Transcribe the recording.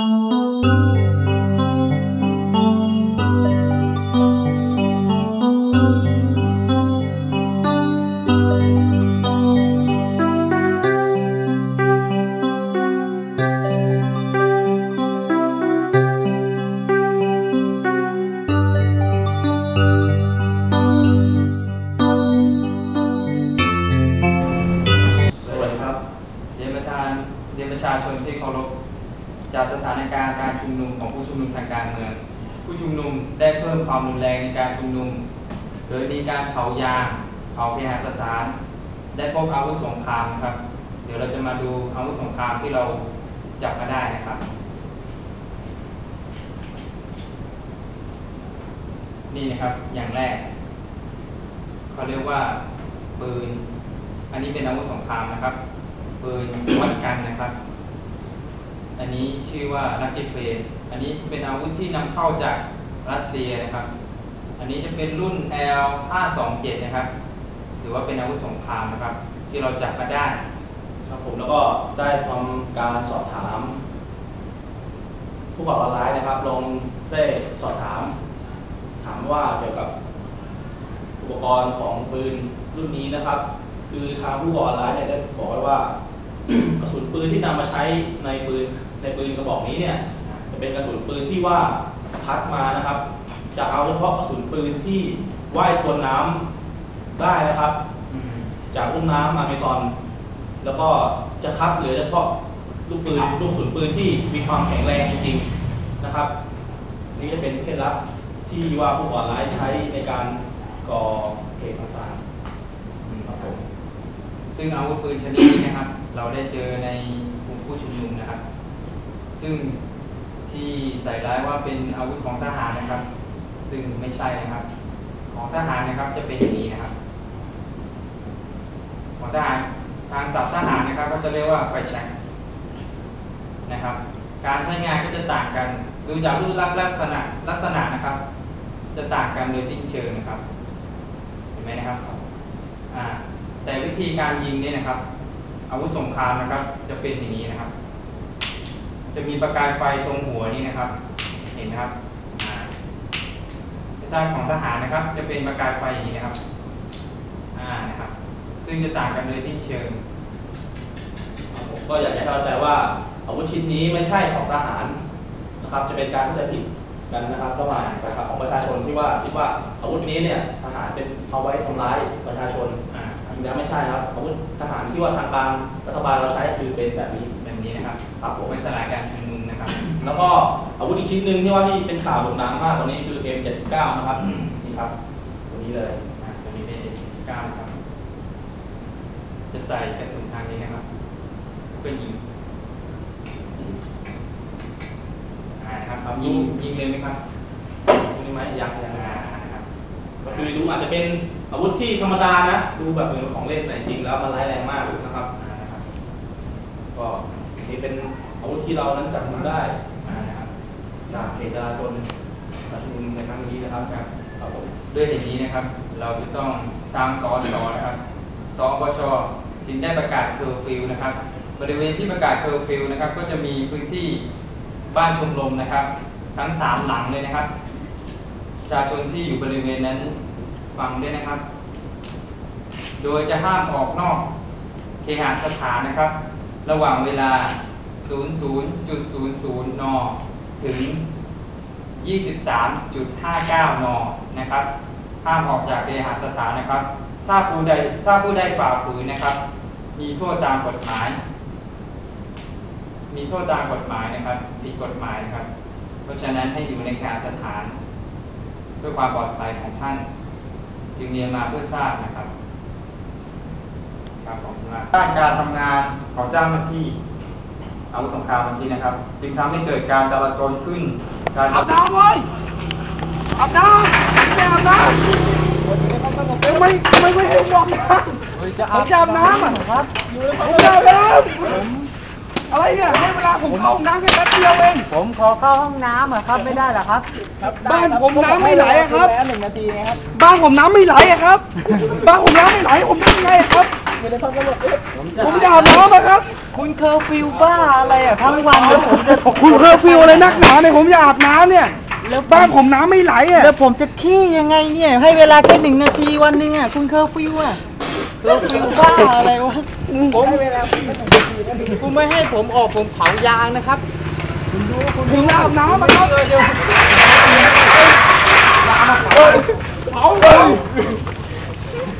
สวัสดีครับเรียนประธานเรียนประชาชนที่เคารพ จากสถานการณ์การชุมนุมของผู้ชุมนุมทางการเมือง ผู้ชุมนุมได้เพิ่มความรุนแรงในการชุมนุม โดยมีการเผายางเผาเคหสถาน ได้พบอาวุธสงครามครับ เดี๋ยวเราจะมาดูอาวุธสงครามที่เราจับมาได้นะครับ นี่นะครับอย่างแรกเขาเรียกว่าปืน อันนี้เป็นอาวุธสงครามนะครับปืนวัดกันนะครับ อันนี้ชื่อว่าลักกี้เฟนอันนี้เป็นอาวุธที่นำเข้าจากรัสเซียนะครับ อันนี้จะเป็นรุ่น L 5 2 7นะครับหรือว่าเป็นอาวุธสงครามนะครับ ที่เราจับมาได้ครับผมแล้วก็ได้ทำการสอบถาม ผู้ก่อการร้ายนะครับ ลงได้สอบถาม ถามว่าเกี่ยวกับอุปกรณ์ของปืนรุ่นนี้นะครับ คือทางผู้ก่อการร้ายเนี่ยได้บอกไว้ว่ากระสุนปืนที่นำมาใช้ในปืน ในปืนกระบอกนี้เนี่ยจะเป็นกระสุนปืนที่ว่าคัดมานะครับ จะเอาเฉพาะกระสุนปืนที่ว่ายทวนน้ำได้นะครับอืมจากลุ่มน้ำอเมซอน แล้วก็จะคัดเหลือเฉพาะลูกปืนลูกกระสุนปืนที่มีความแข็งแรงจริงๆนะครับ นี่จะเป็นเคล็ดลับที่ว่าผู้ก่อร้ายใช้ในการก่อเหตุต่างอืมๆครับผมซึ่งอาวุธปืนชนิดนี้นะครับ เราได้เจอในกลุ่มผู้ชุมนุมนะครับ ซึ่งที่ใส่ร้ายว่าเป็นอาวุธของทหารนะครับ ซึ่งไม่ใช่นะครับ ของทหารนะครับจะเป็นอย่างนี้นะครับ ของทหารทางศัพท์ทหารนะครับ ก็จะเรียกว่าไฟแช็กนะครับ การใช้งานก็จะต่างกันดูจากรูปลักษณ์ลักษณะลักษณะนะครับ จะต่างกันโดยสิ้นเชิงนะครับ เห็นไหมนะครับแต่วิธีการยิงเนี่ยนะครับ อาวุธสงครามนะครับ จะเป็นอย่างนี้นะครับ จะมีประกายไฟตรงหัวนี่นะครับ เห็นไหมครับด้านของทหารนะครับ จะเป็นประกายไฟอย่างนี้นะครับ อ่านะครับ ซึ่งจะต่างกันโดยสิ้นเชิงผมก็อยากจะให้เข้าใจว่าอาวุธชิ้นนี้ไม่ใช่ของทหารนะครับ จะเป็นการเข้าใจผิดกันนะครับระหว่างนะครับของประชาชนที่ว่าคิดว่าอาวุธนี้เนี่ยทหารเป็นเอาไว้ทำร้ายประชาชนอ่าจริงแล้วไม่ใช่นะครับอาวุธทหารที่ว่าทางการรัฐบาลเราใช้คือเป็นแบบนี้ ครับครับผมไม่สลายการชุมนุมนะครับ แล้วก็อาวุธอีกชิ้นหนึ่งที่ว่าที่เป็นข่าวโด่งดังมากกว่านี้คือ M79 นะครับนี่ครับตัวนี้เลยอ่าตัวนี้เป็น M19 นะครับ จะใส่กระสุนทางนี้นะครับเพื่อยิงอ่านะครับเอายิงยิงเลยไหมครับตัวนี้ไหมยังยังอ่านะครับก็คือดูอาจจะเป็นอาวุธที่ธรรมดานะ ดูแบบเหมือนของเล่นแต่จริงๆแล้วมันร้ายแรงมากนะครับอ่านะครับ ก็นี่เป็น อาวุธที่เรานั้นจับมือได้นะครับจากเหตุจราจนการชุมนุมในครั้งนี้นะครับครับผมด้วยเหตุนี้นะครับ เราจะต้องทางสอชนะครับสปชจึงได้ประกาศเคอร์ฟิวนะครับ บริเวณที่ประกาศเคอร์ฟิวนะครับ ก็จะมีพื้นที่บ้านชมรมนะครับ ทั้งสามหลังเลยนะครับประชาชนที่อยู่บริเวณนั้นฟังด้วยนะครับ โดยจะห้ามออกนอกเคหสถานนะครับ ระหว่างเวลา 00.00 น ถึง 23.59 น นะครับ ห้ามออกจากเคหสถานนะครับ ถ้าผู้ใดถ้าผู้ใดฝ่าฝืนนะครับ มีโทษตามกฎหมาย มีโทษตามกฎหมายนะครับผิดกฎหมายนะครับ เพราะฉะนั้นให้อยู่ในเคหสถานเพื่อความปลอดภัยของท่าน จึงเรียนมาเพื่อทราบนะครับครับผมด้านการทำงานของเจ้าหน้าที่ อาวุธสงครามเมื่อกี้นะครับ จึงทำให้เกิดการจราจรขึ้น การอาบน้ำเว้ยอาบน้ำไม่อาบน้ำทำไมทำไมไม่ให้ผมอาบน้ำผมจะอาบน้ำอะครับผมจะอาบน้ำอะไรเนี่ยให้เวลาผมเข้าห้องน้ำแค่แป๊บเดียวเองผมขอเข้าห้องน้ำอะครับไม่ได้เหรอครับ บ้านผมน้ำไม่ไหลอะครับแล้วหนึ่งนาทีนะครับบ้านผมน้ำไม่ไหลอะครับบ้านผมน้ำไม่ไหลผมทำไงอะครับ ผมจะอาบน้ำนะครับ คุณเคอร์ฟิวบ้าอะไรอะทั้งวันแล้วผมจะคุณเคอร์ฟิวอะไรนักหนาเนี่ยผมจะอาบน้ำเนี่ยแล้วบ้านผมน้ำไม่ไหลอะแล้วผมจะขี้ยังไงเนี่ย ให้เวลาแค่หนึ่งนาทีวันหนึงอะคุณเคอร์ฟิวอะเคอร์ฟิวบ้าอะไรวะผมคุณไม่ให้ผมออกผมเผายางนะครับผมจะอาบน้ำนะครับเผาเลย